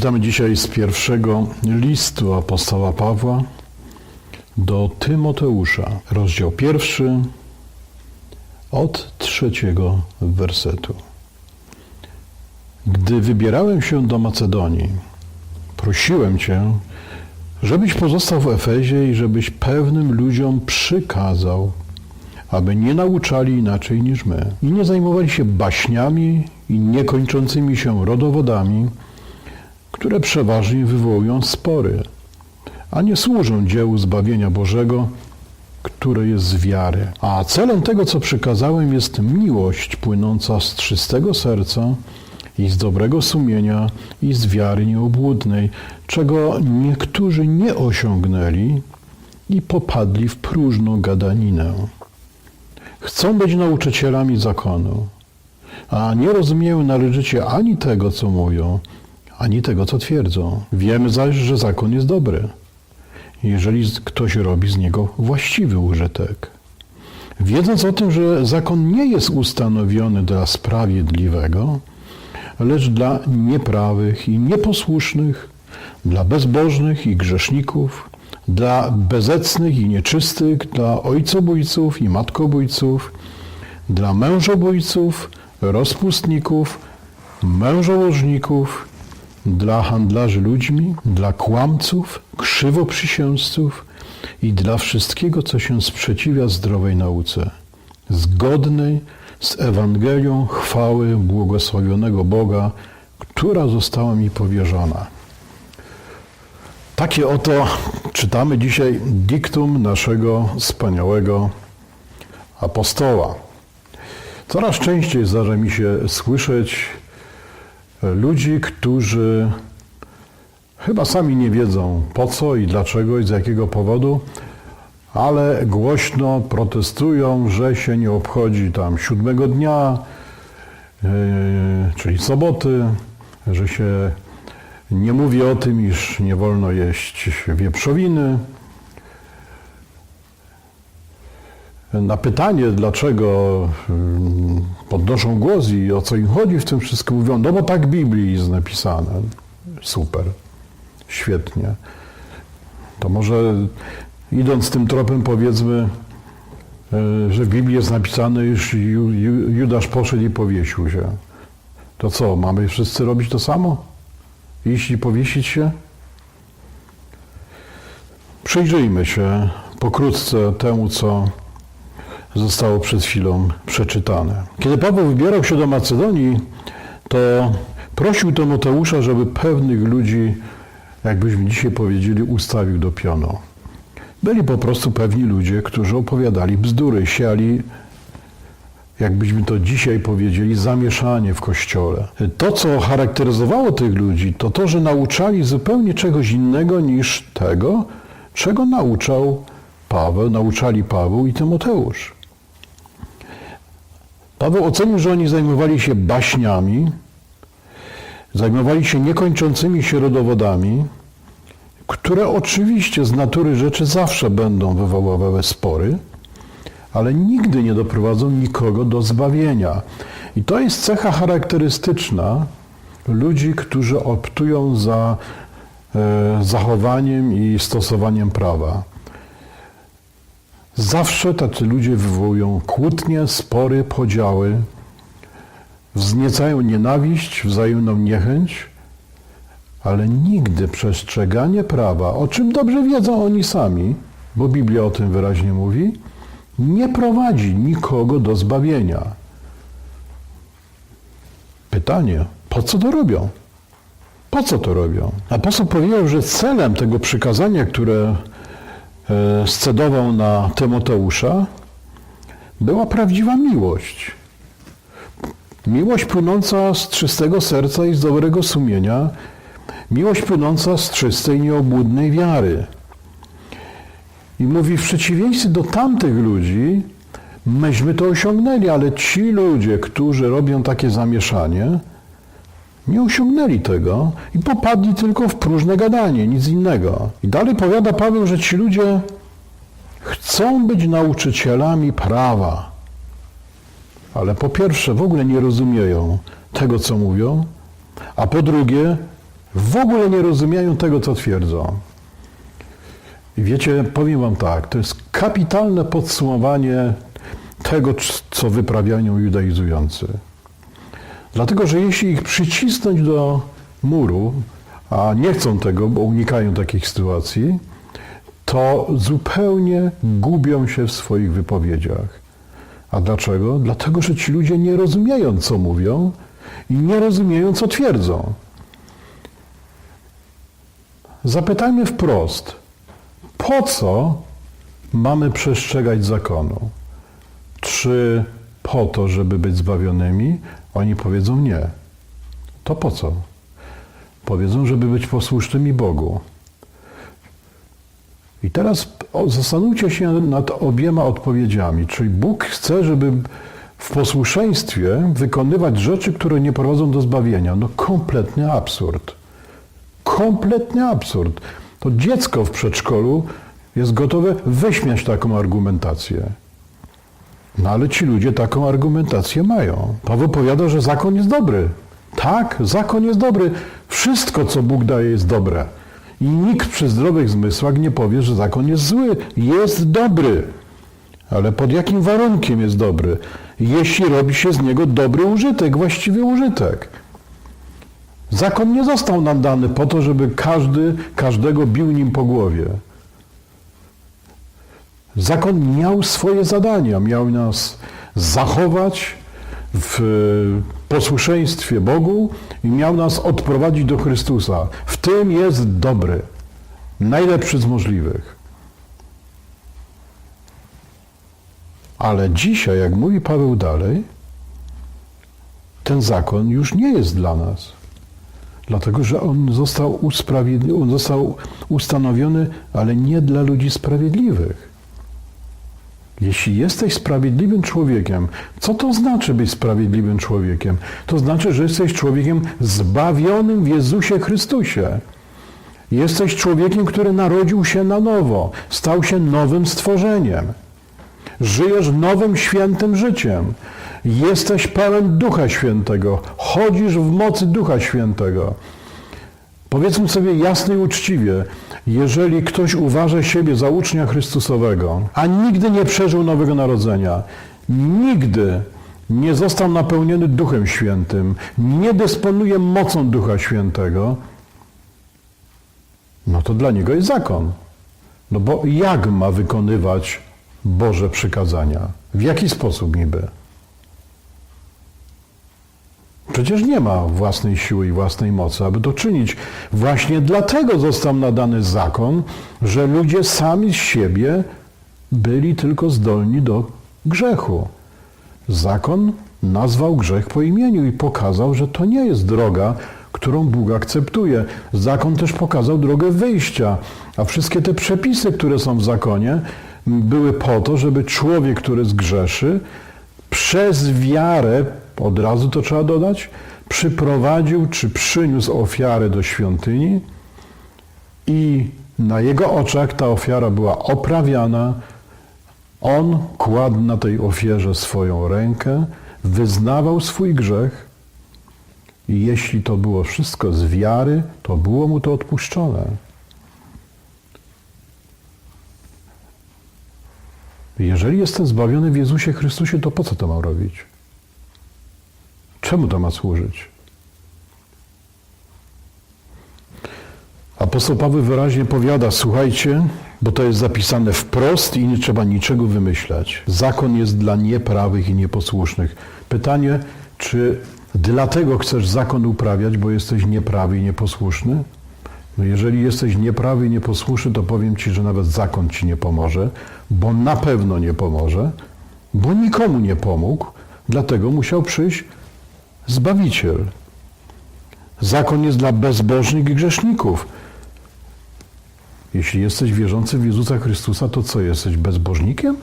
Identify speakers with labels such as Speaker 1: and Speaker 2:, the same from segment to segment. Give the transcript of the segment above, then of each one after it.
Speaker 1: Czytamy dzisiaj z pierwszego listu apostoła Pawła do Tymoteusza, rozdział pierwszy, od trzeciego wersetu. Gdy wybierałem się do Macedonii, prosiłem Cię, żebyś pozostał w Efezie i żebyś pewnym ludziom przykazał, aby nie nauczali inaczej niż my i nie zajmowali się baśniami i niekończącymi się rodowodami, które przeważnie wywołują spory, a nie służą dziełu zbawienia Bożego, które jest z wiary. A celem tego, co przykazałem, jest miłość płynąca z czystego serca i z dobrego sumienia i z wiary nieobłudnej, czego niektórzy nie osiągnęli i popadli w próżną gadaninę. Chcą być nauczycielami zakonu, a nie rozumieją należycie ani tego, co mówią, ani tego, co twierdzą. Wiemy zaś, że zakon jest dobry, jeżeli ktoś robi z niego właściwy użytek. Wiedząc o tym, że zakon nie jest ustanowiony dla sprawiedliwego, lecz dla nieprawych i nieposłusznych, dla bezbożnych i grzeszników, dla bezecnych i nieczystych, dla ojcobójców i matkobójców, dla mężobójców, rozpustników, mężołożników, dla handlarzy ludźmi, dla kłamców, krzywoprzysięzców i dla wszystkiego, co się sprzeciwia zdrowej nauce, zgodnej z Ewangelią chwały błogosławionego Boga, która została mi powierzona. Takie oto czytamy dzisiaj diktum naszego wspaniałego apostoła. Coraz częściej zdarza mi się słyszeć ludzi, którzy chyba sami nie wiedzą po co i dlaczego i z jakiego powodu, ale głośno protestują, że się nie obchodzi tam siódmego dnia, yy, czyli soboty, że się nie mówi o tym, iż nie wolno jeść wieprzowiny. Na pytanie, dlaczego mm, podnoszą głos i o co im chodzi w tym wszystkim, mówią, no bo tak w Biblii jest napisane. Super, świetnie. To może idąc tym tropem powiedzmy, e, że w Biblii jest napisane, iż Ju- Ju- Judasz poszedł i powiesił się. To co, mamy wszyscy robić to samo? Iść i powiesić się? Przyjrzyjmy się pokrótce temu, co zostało przed chwilą przeczytane. Kiedy Paweł wybierał się do Macedonii, to prosił Tymoteusza, żeby pewnych ludzi, jakbyśmy dzisiaj powiedzieli, ustawił do pionu. Byli po prostu pewni ludzie, którzy opowiadali bzdury, siali, jakbyśmy to dzisiaj powiedzieli, zamieszanie w kościole. To, co charakteryzowało tych ludzi, to to, że nauczali zupełnie czegoś innego niż tego, czego nauczał Paweł, nauczali Paweł i Tymoteusz. Paweł ocenił, że oni zajmowali się baśniami, zajmowali się niekończącymi się rodowodami, które oczywiście z natury rzeczy zawsze będą wywoływały spory, ale nigdy nie doprowadzą nikogo do zbawienia. I to jest cecha charakterystyczna ludzi, którzy optują za e, zachowaniem i stosowaniem prawa. Zawsze tacy ludzie wywołują kłótnie, spory, podziały, wzniecają nienawiść, wzajemną niechęć, ale nigdy przestrzeganie prawa, o czym dobrze wiedzą oni sami, bo Biblia o tym wyraźnie mówi, nie prowadzi nikogo do zbawienia. Pytanie, po co to robią? Po co to robią? Apostoł powiedział, że celem tego przykazania, które scedował na Tymoteusza, była prawdziwa miłość. Miłość płynąca z czystego serca i z dobrego sumienia, miłość płynąca z czystej, nieobłudnej wiary. I mówi, w przeciwieństwie do tamtych ludzi, myśmy to osiągnęli, ale ci ludzie, którzy robią takie zamieszanie, nie osiągnęli tego i popadli tylko w próżne gadanie, nic innego. I dalej powiada Paweł, że ci ludzie chcą być nauczycielami prawa, ale po pierwsze w ogóle nie rozumieją tego, co mówią, a po drugie W ogóle nie rozumieją tego, co twierdzą. I wiecie, powiem wam tak, to jest kapitalne podsumowanie tego, co wyprawiają judaizujący. Dlatego, że jeśli ich przycisnąć do muru, a nie chcą tego, bo unikają takich sytuacji, to zupełnie gubią się w swoich wypowiedziach. A dlaczego? Dlatego, że ci ludzie nie rozumieją, co mówią i nie rozumieją, co twierdzą. Zapytajmy wprost, po co mamy przestrzegać zakonu? Czy po to, żeby być zbawionymi? Oni powiedzą nie. To po co? Powiedzą, żeby być posłusznymi Bogu. I teraz zastanówcie się nad obiema odpowiedziami. Czyli Bóg chce, żeby w posłuszeństwie wykonywać rzeczy, które nie prowadzą do zbawienia. No kompletny absurd. Kompletny absurd. To dziecko w przedszkolu jest gotowe wyśmiać taką argumentację. No ale ci ludzie taką argumentację mają. Paweł powiada, że zakon jest dobry. Tak, zakon jest dobry. Wszystko, co Bóg daje, jest dobre. I nikt przy zdrowych zmysłach nie powie, że zakon jest zły. Jest dobry. Ale pod jakim warunkiem jest dobry? Jeśli robi się z niego dobry użytek, właściwy użytek. Zakon nie został nam dany po to, żeby każdy każdego bił nim po głowie. Zakon miał swoje zadania, miał nas zachować w posłuszeństwie Bogu i miał nas odprowadzić do Chrystusa. W tym jest dobry, najlepszy z możliwych. Ale dzisiaj, jak mówi Paweł dalej, ten zakon już nie jest dla nas. Dlatego, że on został, usprawiedli- on został ustanowiony, ale nie dla ludzi sprawiedliwych. Jeśli jesteś sprawiedliwym człowiekiem, co to znaczy być sprawiedliwym człowiekiem? To znaczy, że jesteś człowiekiem zbawionym w Jezusie Chrystusie. Jesteś człowiekiem, który narodził się na nowo, stał się nowym stworzeniem. Żyjesz nowym, świętym życiem. Jesteś pełen Ducha Świętego. Chodzisz w mocy Ducha Świętego. Powiedzmy sobie jasno i uczciwie, jeżeli ktoś uważa siebie za ucznia Chrystusowego, a nigdy nie przeżył nowego narodzenia, nigdy nie został napełniony Duchem Świętym, nie dysponuje mocą Ducha Świętego, no to dla niego jest zakon. No bo jak ma wykonywać Boże przykazania? W jaki sposób niby? Przecież nie ma własnej siły i własnej mocy, aby to czynić. Właśnie dlatego został nadany zakon, że ludzie sami z siebie byli tylko zdolni do grzechu. Zakon nazwał grzech po imieniu i pokazał, że to nie jest droga, którą Bóg akceptuje. Zakon też pokazał drogę wyjścia, a wszystkie te przepisy, które są w zakonie, były po to, żeby człowiek, który zgrzeszy, przez wiarę, od razu to trzeba dodać, przyprowadził czy przyniósł ofiarę do świątyni i na jego oczach ta ofiara była oprawiana. On kładł na tej ofierze swoją rękę, wyznawał swój grzech i jeśli to było wszystko z wiary, to było mu to odpuszczone. Jeżeli jestem zbawiony w Jezusie Chrystusie, to po co to mam robić? Czemu to ma służyć? Apostoł Paweł wyraźnie powiada, słuchajcie, bo to jest zapisane wprost i nie trzeba niczego wymyślać. Zakon jest dla nieprawych i nieposłusznych. Pytanie, czy dlatego chcesz zakon uprawiać, bo jesteś nieprawy i nieposłuszny? No jeżeli jesteś nieprawy i nieposłuszny, to powiem Ci, że nawet zakon Ci nie pomoże, bo na pewno nie pomoże, bo nikomu nie pomógł, dlatego musiał przyjść Zbawiciel. Zakon jest dla bezbożnych i grzeszników. Jeśli jesteś wierzący w Jezusa Chrystusa, to co, jesteś bezbożnikiem?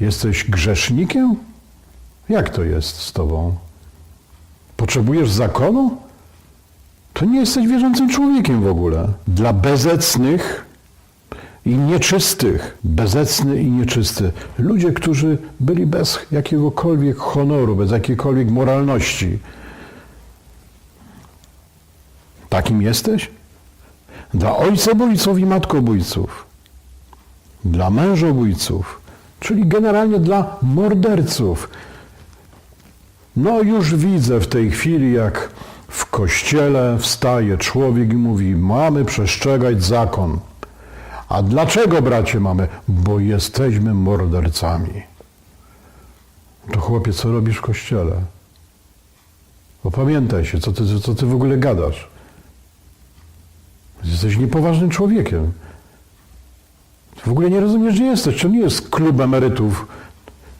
Speaker 1: Jesteś grzesznikiem? Jak to jest z tobą? Potrzebujesz zakonu? To nie jesteś wierzącym człowiekiem w ogóle. Dla bezecnych i nieczystych, bezecny i nieczysty. Ludzie, którzy byli bez jakiegokolwiek honoru, bez jakiejkolwiek moralności. Takim jesteś? Dla ojcobójców i matkobójców, dla mężobójców, czyli generalnie dla morderców. No już widzę w tej chwili, jak w kościele wstaje człowiek i mówi, mamy przestrzegać zakon. A dlaczego, bracie, mamy? Bo jesteśmy mordercami. To chłopie, co robisz w kościele? Opamiętaj się, co ty, co ty w ogóle gadasz? Jesteś niepoważnym człowiekiem. W ogóle nie rozumiesz, gdzie jesteś. To nie jest klub emerytów,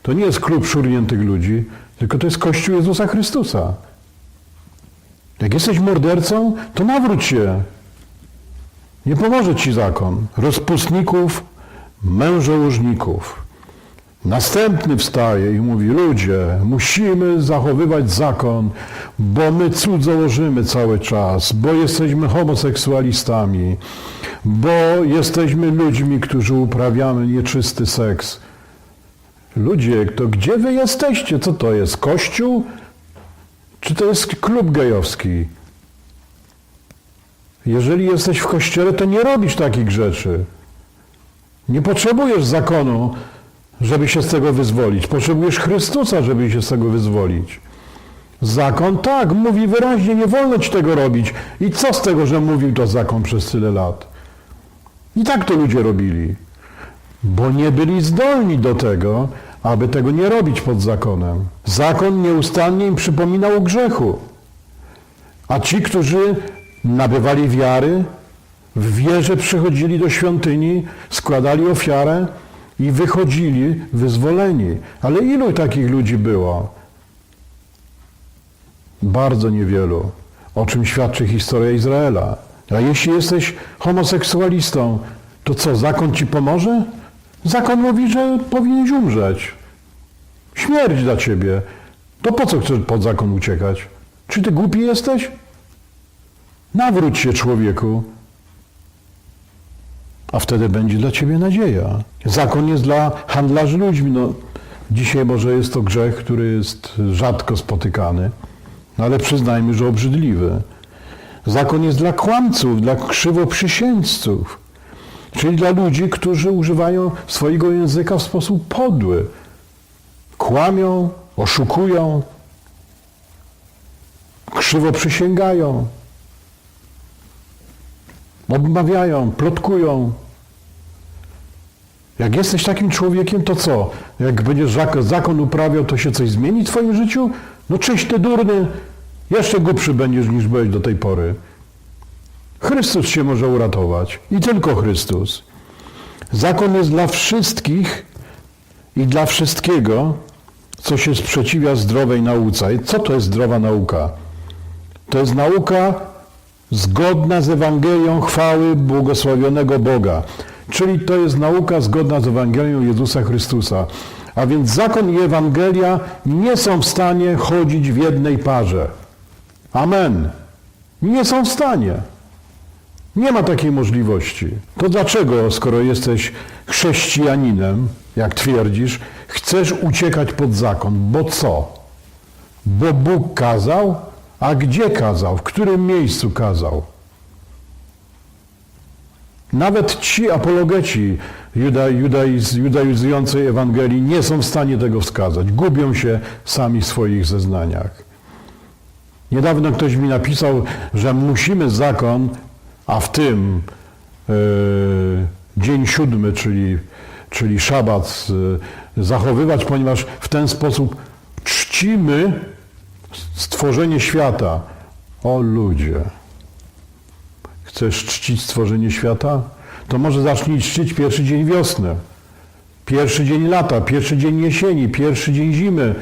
Speaker 1: to nie jest klub szurniętych ludzi, tylko to jest Kościół Jezusa Chrystusa. Jak jesteś mordercą, to nawróć się. Nie pomoże ci zakon rozpustników, mężołożników. Następny wstaje i mówi, ludzie, musimy zachowywać zakon, bo my cudzołożymy cały czas, bo jesteśmy homoseksualistami, bo jesteśmy ludźmi, którzy uprawiamy nieczysty seks. Ludzie, to gdzie wy jesteście? Co to jest? Kościół? Czy to jest klub gejowski? Jeżeli jesteś w kościele, to nie robisz takich rzeczy. Nie potrzebujesz zakonu, żeby się z tego wyzwolić. Potrzebujesz Chrystusa, żeby się z tego wyzwolić. Zakon tak, mówi wyraźnie, nie wolno ci tego robić. I co z tego, że mówił to zakon przez tyle lat? I tak to ludzie robili, bo nie byli zdolni do tego, aby tego nie robić pod zakonem. Zakon nieustannie im przypominał o grzechu. A ci, którzy nabywali wiary, w wierze przychodzili do świątyni, składali ofiarę i wychodzili wyzwoleni. Ale ilu takich ludzi było? Bardzo niewielu. O czym świadczy historia Izraela. A jeśli jesteś homoseksualistą, to co, zakon ci pomoże? Zakon mówi, że powinieneś umrzeć. Śmierć dla ciebie. To po co chcesz pod zakon uciekać? Czy ty głupi jesteś? Nawróć się, człowieku. A wtedy będzie dla ciebie nadzieja. Zakon jest dla handlarzy ludźmi. No, dzisiaj może jest to grzech, który jest rzadko spotykany, ale przyznajmy, że obrzydliwy. Zakon jest dla kłamców, dla krzywoprzysięgców, czyli dla ludzi, którzy używają swojego języka w sposób podły. Kłamią, oszukują, krzywo przysięgają, obmawiają, plotkują. Jak jesteś takim człowiekiem, to co? Jak będziesz zak- zakon uprawiał, to się coś zmieni w twoim życiu? No czyś ty durny, jeszcze głupszy będziesz niż byłeś do tej pory. Chrystus się może uratować i tylko Chrystus. Zakon jest dla wszystkich i dla wszystkiego, co się sprzeciwia zdrowej nauce. I co to jest zdrowa nauka? To jest nauka zgodna z Ewangelią chwały błogosławionego Boga. Czyli to jest nauka zgodna z Ewangelią Jezusa Chrystusa. A więc zakon i Ewangelia nie są w stanie chodzić w jednej parze. Amen. Nie są w stanie. Nie ma takiej możliwości. To dlaczego, skoro jesteś chrześcijaninem, jak twierdzisz, chcesz uciekać pod zakon? Bo co? Bo Bóg kazał? A gdzie kazał? W którym miejscu kazał? Nawet ci apologeci juda, judaiz, judaizującej Ewangelii nie są w stanie tego wskazać. Gubią się sami w swoich zeznaniach. Niedawno ktoś mi napisał, że musimy zakon, a w tym e, dzień siódmy, czyli, czyli szabat, e, zachowywać, ponieważ w ten sposób czcimy stworzenie świata. O ludzie. Chcesz czcić stworzenie świata? To może zacznij czcić pierwszy dzień wiosny, pierwszy dzień lata, pierwszy dzień jesieni, pierwszy dzień zimy.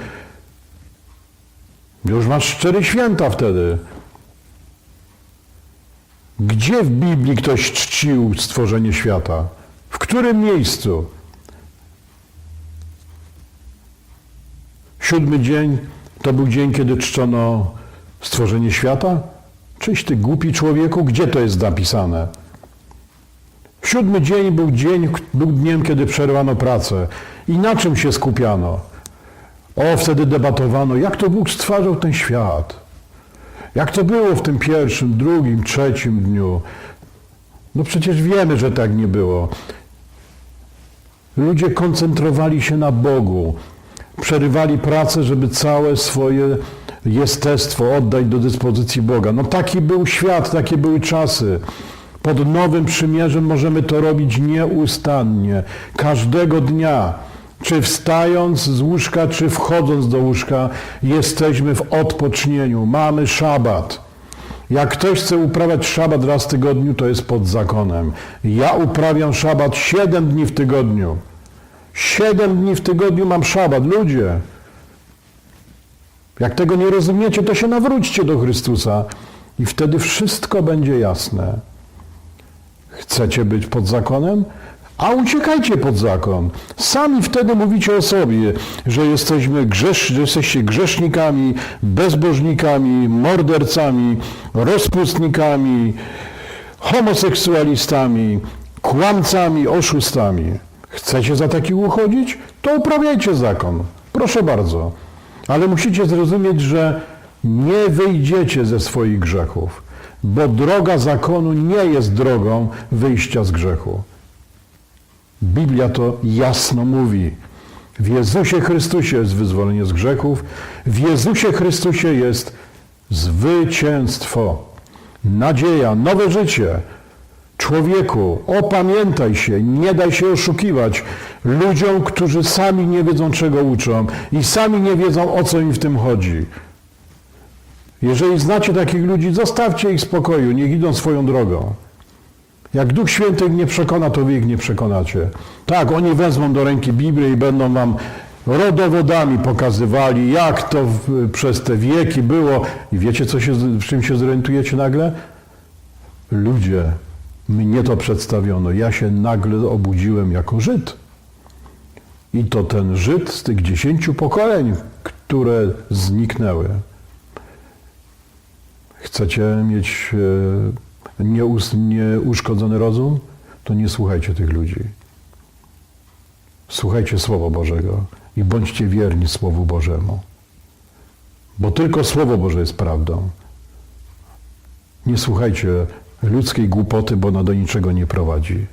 Speaker 1: Już masz cztery święta wtedy. Gdzie w Biblii ktoś czcił stworzenie świata? W którym miejscu? Siódmy dzień to był dzień, kiedy czczono stworzenie świata? Czyś ty głupi człowieku, gdzie to jest napisane? Siódmy dzień był dzień, był dniem, kiedy przerwano pracę. I na czym się skupiano? O, wtedy debatowano, jak to Bóg stwarzał ten świat. Jak to było w tym pierwszym, drugim, trzecim dniu? No przecież wiemy, że tak nie było. Ludzie koncentrowali się na Bogu, przerywali pracę, żeby całe swoje jestestwo oddać do dyspozycji Boga. No taki był świat, takie były czasy. Pod nowym przymierzem możemy to robić nieustannie, każdego dnia. Czy wstając z łóżka, czy wchodząc do łóżka, jesteśmy w odpocznieniu. Mamy szabat. Jak ktoś chce uprawiać szabat raz w tygodniu, to jest pod zakonem. Ja uprawiam szabat siedem dni w tygodniu. Siedem dni w tygodniu mam szabat. Ludzie, jak tego nie rozumiecie, to się nawróćcie do Chrystusa i wtedy wszystko będzie jasne. Chcecie być pod zakonem? A uciekajcie pod zakon. Sami wtedy mówicie o sobie, że jesteśmy grzesz, że jesteście grzesznikami, bezbożnikami, mordercami, rozpustnikami, homoseksualistami, kłamcami, oszustami. Chcecie za takich uchodzić? To uprawiajcie zakon. Proszę bardzo. Ale musicie zrozumieć, że nie wyjdziecie ze swoich grzechów, bo droga zakonu nie jest drogą wyjścia z grzechu. Biblia to jasno mówi. W Jezusie Chrystusie jest wyzwolenie z grzechów, w Jezusie Chrystusie jest zwycięstwo, nadzieja, nowe życie. Człowieku, opamiętaj się, nie daj się oszukiwać ludziom, którzy sami nie wiedzą, czego uczą i sami nie wiedzą, o co im w tym chodzi. Jeżeli znacie takich ludzi, zostawcie ich w spokoju, niech idą swoją drogą. Jak Duch Święty ich nie przekona, to wy ich nie przekonacie. Tak, oni wezmą do ręki Biblię i będą wam rodowodami pokazywali, jak to w, przez te wieki było. I wiecie, co się, w czym się zorientujecie nagle? Ludzie, mnie to przedstawiono. Ja się nagle obudziłem jako Żyd. I to ten Żyd z tych dziesięciu pokoleń, które zniknęły. Chcecie mieć e, nieus- nieuszkodzony rozum? To nie słuchajcie tych ludzi. Słuchajcie Słowa Bożego i bądźcie wierni Słowu Bożemu. Bo tylko Słowo Boże jest prawdą. Nie słuchajcie ludzkiej głupoty, bo ona do niczego nie prowadzi.